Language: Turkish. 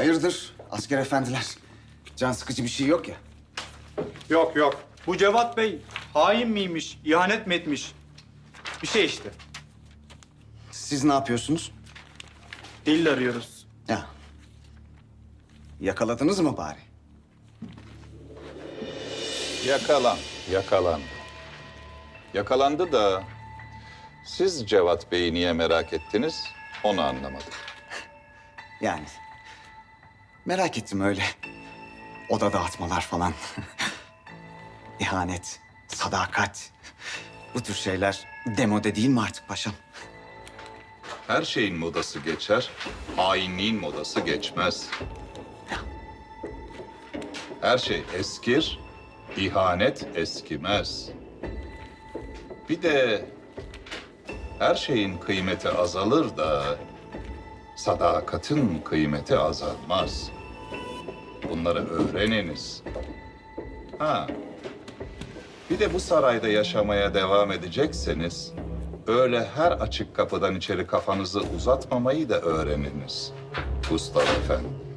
Hayırdır asker efendiler? Can sıkıcı bir şey yok ya. Yok yok. Bu Cevat Bey hain miymiş, ihanet mi etmiş? Bir şey işte. Siz ne yapıyorsunuz? Delil arıyoruz. Ya. Yakaladınız mı bari? Yakalan, yakalandı. Yakalandı da siz Cevat Bey'i niye merak ettiniz onu anlamadım. Yani. Merak ettim öyle. Oda dağıtmalar falan. İhanet, sadakat. Bu tür şeyler demode değil mi artık paşam? Her şeyin modası geçer, hainliğin modası geçmez. Her şey eskir, ihanet eskimez. Bir de her şeyin kıymeti azalır da sadakatin kıymeti azalmaz. Bunları öğreniniz. Ha. Bir de bu sarayda yaşamaya devam edecekseniz öyle her açık kapıdan içeri kafanızı uzatmamayı da öğreniniz. Mustafa Efendi.